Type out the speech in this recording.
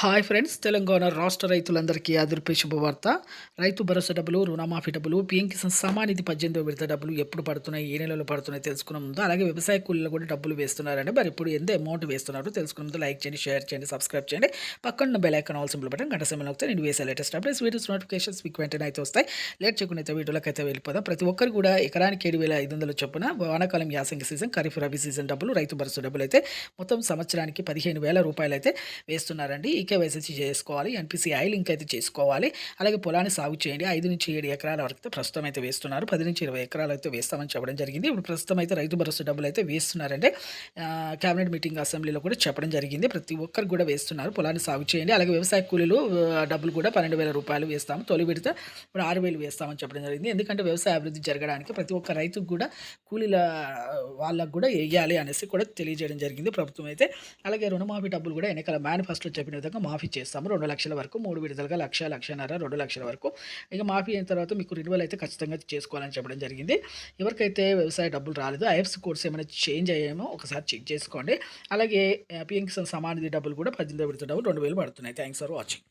Hi friends Telangana రాష్ట్ర రైతులందరికీ అదిరిపే శుభవార్త. రైతు భరోసా డబ్బులు రుణమాఫీ డబ్బులు పిఎం కిసాన్ సమానిధి పద్దెనిమిదో విడత డబ్బులు ఎప్పుడు పడుతున్నాయి ఏ నెలలో పడుతున్నాయి తెలుసుకున్న ముందు అలాగే వ్యవసాయ కూలీలు కూడా డబ్బులు వేస్తున్నారండి. మరి ఇప్పుడు ఎంత అమౌంట్ వేస్తున్నారు తెలుసుకున్న ముందు లైక్ చేయండి షేర్ చేయండి సబ్స్క్రైబ్ చేయండి. పక్కన bell icon all simple button గంట సమయంలో వస్తే నేను వేసే లేటెస్ట్ అప్డేట్స్ వీడియోస్ నోటిఫికేషన్స్ మీకు వెంటనే అయితే వస్తాయి. లేట్ చేయకుండా అయితే వీడియోలోకి అయితే వెళ్ళిపోదాం. ప్రతి ఒక్కరు కూడా ఎకరానికి ఏడు వేల ఐదు వందల చొప్పున వానాకాలం యాసంగి సీజన్ ఖరీఫ్ రబీ సీజన్ డబ్బులు రైతు భరోసా డబ్బులు అయితే మొత్తం సంవత్సరానికి పదిహేను వేల రూపాయలు అయితే వేస్తున్నారండి. ఈకేవైసీ చేసుకోవాలి ఎన్పిసిఐ లింక్ అయితే చేసుకోవాలి. అలాగే పొలాన్ని సాగు చేయండి ఐదు నుంచి ఏడు ఎకరాల వరకు అయితే ప్రస్తుతం అయితే వేస్తున్నారు. పది నుంచి ఇరవై ఎకరాలు అయితే వేస్తామని చెప్పడం జరిగింది. ఇప్పుడు ప్రస్తుతం అయితే రైతు భరోసా డబ్బులు అయితే వేస్తున్నారంటే కేబినెట్ మీటింగ్ అసెంబ్లీలో కూడా చెప్పడం జరిగింది. ప్రతి ఒక్కరు కూడా వేస్తున్నారు. పొలాన్ని సాగు చేయండి అలాగే వ్యవసాయ కూలీలు డబ్బులు కూడా పన్నెండు వేల రూపాయలు వేస్తాము. తొలి విడత ఇప్పుడు ఆరు వేలు వేస్తామని చెప్పడం జరిగింది. ఎందుకంటే వ్యవసాయ అభివృద్ధి జరగడానికి ప్రతి ఒక్క రైతుకు కూడా కూలీల వాళ్ళకు కూడా వేయాలి అనేసి కూడా తెలియజేయడం జరిగింది ప్రభుత్వం అయితే. అలాగే రుణమాఫీ డబ్బులు కూడా ఎన్నికల మేనిఫెస్టో చెప్పిన విధంగా మాఫీ చేస్తాము. రెండు లక్షల వరకు మూడు విడతలుగా లక్ష లక్షన్నర రెండు లక్షల వరకు. ఇక మాఫీ అయిన తర్వాత మీకు రిన్యువల్ అయితే ఖచ్చితంగా చేసుకోవాలని చెప్పడం జరిగింది. ఎవరికైతే వ్యవసాయ డబ్బులు రాలేదు ఐఎఫ్స్ కోర్స్ ఏమైనా చేంజ్ అయ్యామో ఒకసారి చెక్ చేసుకోండి. అలాగే పిఎం కిసాన్ సమానిధి డబ్బులు కూడా పద్దెనిమిది విడత డబ్బులు రెండు వేలు పడుతున్నాయి. Thanks for watching